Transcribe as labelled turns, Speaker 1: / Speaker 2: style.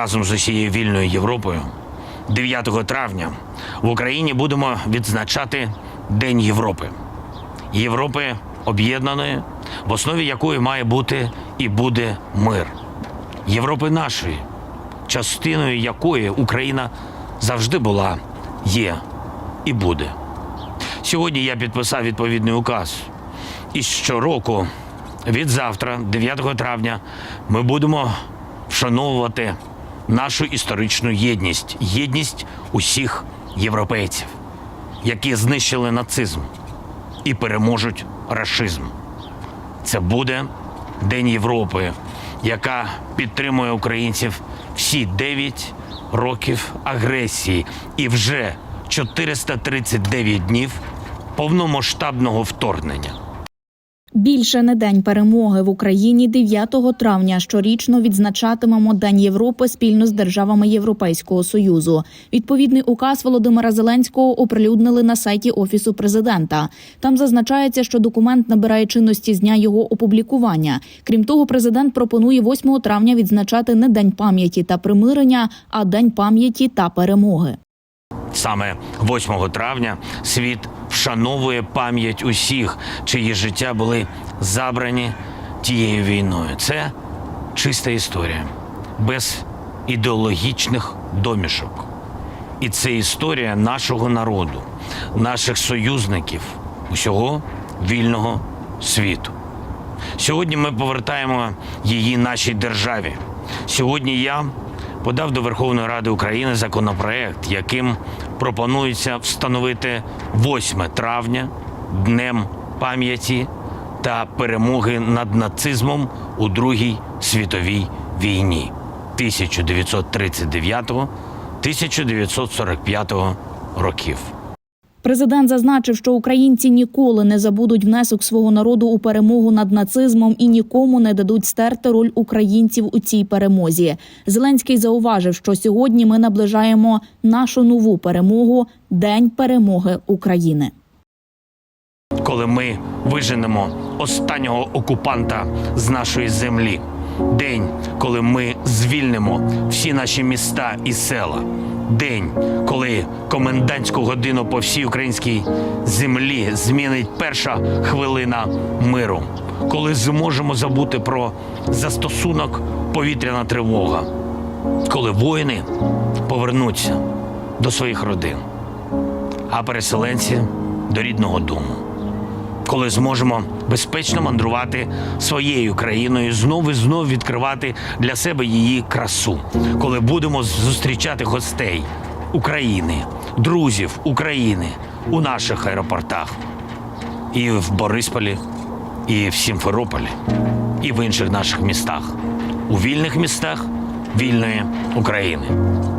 Speaker 1: разом з усією вільною Європою 9 травня в Україні будемо відзначати День Європи. Європи об'єднаної, в основі якої має бути і буде мир. Європи нашої, частиною якої Україна завжди була, є і буде. Сьогодні я підписав відповідний указ. І щороку, від завтра, 9 травня, ми будемо вшановувати нашу історичну єдність, єдність усіх європейців, які знищили нацизм і переможуть рашизм. Це буде День Європи, яка підтримує українців всі 9 років агресії і вже 439 днів повномасштабного вторгнення.
Speaker 2: Більше не день перемоги в Україні 9 травня щорічно відзначатимемо День Європи спільно з державами Європейського союзу. Відповідний указ Володимира Зеленського оприлюднили на сайті офісу президента. Там зазначається, що документ набирає чинності з дня його опублікування. Крім того, президент пропонує 8 травня відзначати не день пам'яті та примирення, а день пам'яті та перемоги.
Speaker 1: Саме 8 травня світ вшановує пам'ять усіх, чиї життя були забрані тією війною. Це чиста історія, без ідеологічних домішок. І це історія нашого народу, наших союзників, усього вільного світу. Сьогодні ми повертаємо її нашій державі. Сьогодні я подав до Верховної Ради України законопроект, яким пропонується встановити 8 травня днем пам'яті та перемоги над нацизмом у Другій світовій війні 1939-1945 років.
Speaker 2: Президент зазначив, що українці ніколи не забудуть внесок свого народу у перемогу над нацизмом і нікому не дадуть стерти роль українців у цій перемозі. Зеленський зауважив, що сьогодні ми наближаємо нашу нову перемогу День перемоги України.
Speaker 1: коли ми виженемо останнього окупанта з нашої землі. День, коли ми звільнимо всі наші міста і села. День, коли комендантську годину по всій українській землі змінить перша хвилина миру, коли зможемо забути про застосунок повітряна тривога, коли воїни повернуться до своїх родин, а переселенці до рідного дому коли зможемо безпечно мандрувати своєю країною, знову і знову відкривати для себе її красу, коли будемо зустрічати гостей України, друзів України у наших аеропортах, і в Борисполі, і в Сімферополі, і в інших наших містах, у вільних містах вільної України.